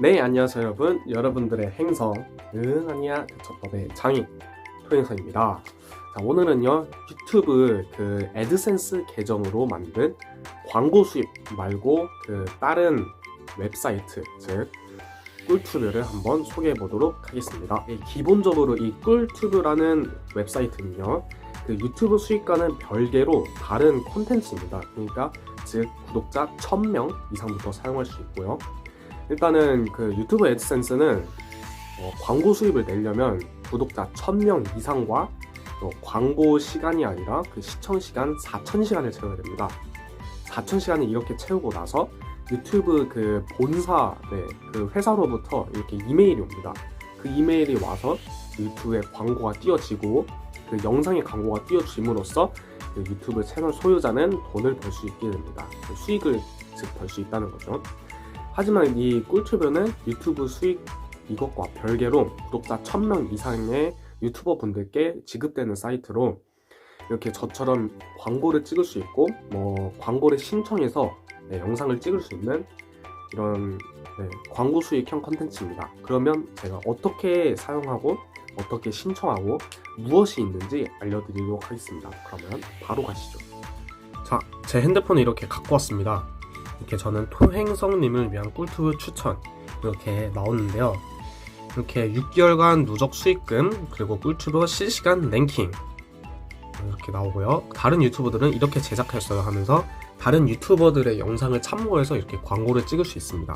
네 안녕하세요 여러분. 여러분들의 행성 응 아니야 대처법의 장인 토행성입니다. 자 오늘은요 유튜브 그 애드센스 계정으로 만든 광고 수입 말고 그 다른 웹사이트 즉 꿀튜브를 한번 소개해 보도록 하겠습니다. 예, 기본적으로 이 꿀튜브라는 웹사이트는요 그 유튜브 수익과는 별개로 다른 콘텐츠입니다. 그러니까 즉 구독자 1000명 이상부터 사용할 수 있고요 일단은 그 유튜브 애드센스는 어, 광고 수입을 내려면 구독자 1000명 이상과 또 광고 시간이 아니라 그 시청 시간 4000시간을 채워야 됩니다. 4000시간을 이렇게 채우고 나서 유튜브 그 본사, 네, 그 회사로부터 이렇게 이메일이 옵니다. 그 이메일이 와서 유튜브에 광고가 띄어지고 그 영상에 광고가 띄어짐으로써 그 유튜브 채널 소유자는 돈을 벌 수 있게 됩니다. 그 수익을 즉 벌 수 있다는 거죠. 하지만 이 꿀튜브는 유튜브 수익 이것과 별개로 구독자 1000명 이상의 유튜버 분들께 지급되는 사이트로 이렇게 저처럼 광고를 찍을 수 있고 뭐 광고를 신청해서 네, 영상을 찍을 수 있는 이런 네, 광고 수익형 컨텐츠입니다. 그러면 제가 어떻게 사용하고 어떻게 신청하고 무엇이 있는지 알려드리도록 하겠습니다. 그러면 바로 가시죠. 자, 제 핸드폰을 이렇게 갖고 왔습니다. 이렇게 저는 토행성님을 위한 꿀튜브 추천 이렇게 나오는데요. 이렇게 6개월간 누적 수익금 그리고 꿀튜브 실시간 랭킹 이렇게 나오고요. 다른 유튜버들은 이렇게 제작했어요 하면서 다른 유튜버들의 영상을 참고해서 이렇게 광고를 찍을 수 있습니다.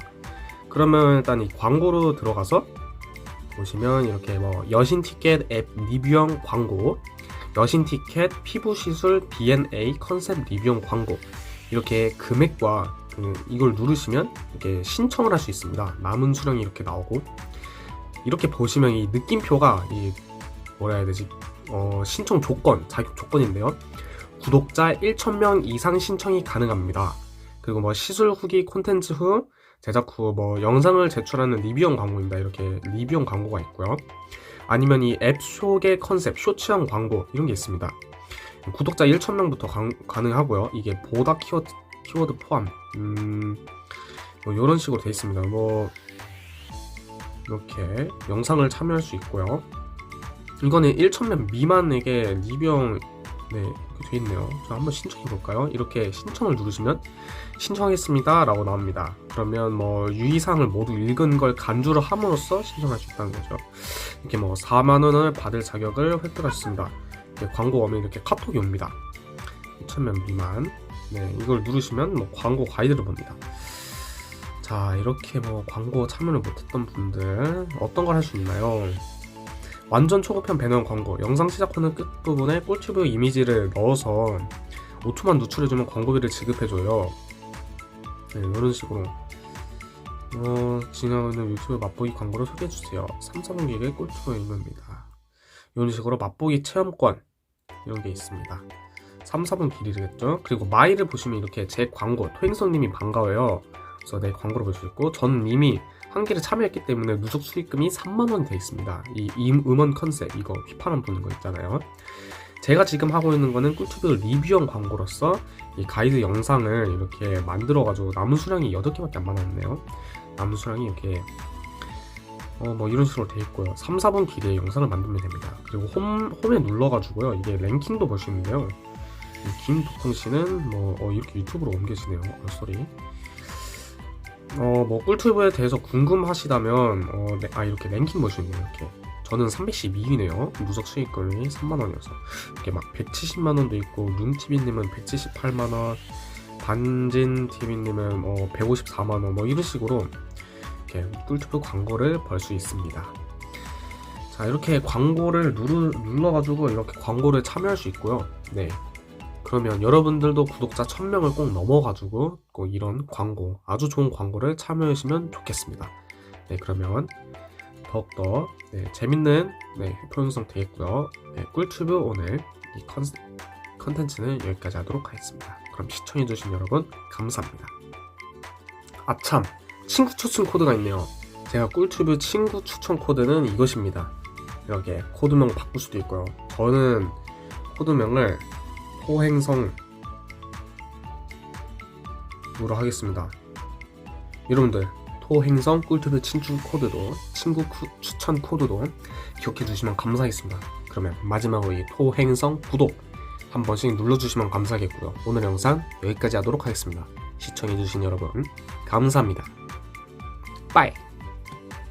그러면 일단 이 광고로 들어가서 보시면 이렇게 뭐 여신 티켓 앱 리뷰형 광고, 여신 티켓 피부 시술 B&A 컨셉 리뷰형 광고 이렇게 금액과 그 이걸 누르시면 이렇게 신청을 할 수 있습니다. 남은 수량이 이렇게 나오고 이렇게 보시면 이 느낌표가 이 뭐라 해야 되지? 어, 신청 조건, 자격 조건인데요. 구독자 1,000명 이상 신청이 가능합니다. 그리고 뭐 시술 후기 콘텐츠 후 제작 후 뭐 영상을 제출하는 리뷰형 광고입니다. 이렇게 리뷰형 광고가 있고요. 아니면 이앱 쇼의 컨셉, 쇼츠형 광고 이런 게 있습니다. 구독자 1,000명부터 가 능하고요. 이게 보다 키워드, 키워드 포함. 음, 뭐 이런 식으로 되어 있습니다. 뭐 이렇게 영상을 참여할 수 있고요. 이거는 1,000명 미만에게 리뷰형 네, 돼 있네요. 저 한번 신청해 볼까요? 이렇게 신청을 누르시면 신청하겠습니다 라고 나옵니다. 그러면 뭐 유의사항을 모두 읽은 걸 간주를 함으로써 신청할 수 있다는 거죠. 이렇게 뭐 4만원을 받을 자격을 획득하셨습니다. 광고 오면 이렇게 카톡이 옵니다. 2,000명 미만. 네, 이걸 누르시면 뭐 광고 가이드를 봅니다. 자, 이렇게 뭐 광고 참여를 못했던 분들 어떤 걸 할 수 있나요? 완전 초급형 배너 광고, 영상 시작 후는 끝부분에 꿀튜브 이미지를 넣어서 5초만 노출해주면 광고비를 지급해줘요. 네, 이런 식으로. 어, 진행하는 유튜브 맛보기 광고를 소개해주세요. 3, 4분 기획의 꿀튜브 임무입니다. 이런 식으로 맛보기 체험권, 이런 게 있습니다. 3, 4분 길이겠죠? 그리고 마이를 보시면 이렇게 제 광고, 토행성님이 반가워요. 그래서 내 광고를 볼 수 있고, 전 이미 한 개를 참여했기 때문에 누적 수익금이 3만원이 되어 있습니다. 이 음원 컨셉, 이거 휘파람 부는 거 있잖아요. 제가 지금 하고 있는 거는 꿀튜브 리뷰형 광고로서 이 가이드 영상을 이렇게 만들어가지고 남은 수량이 8개밖에 안 많았네요. 남은 수량이 이렇게 어, 뭐 이런 식으로 돼 있고요. 3, 4분 길이의 영상을 만들면 됩니다. 그리고 홈, 홈에 눌러가지고요. 이게 랭킹도 있는데요. 김도콩 씨는 뭐, 어, 이렇게 유튜브로 옮겨지네요. 어, 소리. 어, 뭐, 꿀튜브에 대해서 궁금하시다면, 어, 네, 아, 이렇게 랭킹 있네요. 이렇게. 저는 312위네요. 누적 수익금이 3만원이어서. 이렇게 막 170만원도 있고, 룸TV님은 178만원, 반진TV님은 뭐 154만원, 뭐 이런 식으로 이렇게 꿀튜브 광고를 벌 수 있습니다. 자, 이렇게 광고를 누르, 눌러가지고 이렇게 광고를 참여할 수 있고요. 네. 그러면 여러분들도 구독자 1000명을 꼭 넘어가지고 꼭 이런 광고, 아주 좋은 광고를 참여하시면 좋겠습니다. 네, 그러면 더욱더 네, 재밌는 네, 표현성 되겠고요. 네, 꿀튜브 오늘 이 컨, 컨텐츠는 여기까지 하도록 하겠습니다. 그럼 시청해주신 여러분 감사합니다. 아참 친구 추천 코드가 있네요. 제가 꿀튜브 친구 추천 코드는 이것입니다. 이렇게 코드명 바꿀 수도 있고요. 저는 코드명을 토행성으로 하겠습니다. 여러분들 토행성 꿀튜브 친구 코드도 친구 쿠- 추천 코드도 기억해 주시면 감사하겠습니다. 그러면 마지막으로 이 토행성 구독 한 번씩 눌러주시면 감사하겠고요. 오늘 영상 여기까지 하도록 하겠습니다. 시청해주신 여러분 감사합니다. 빠이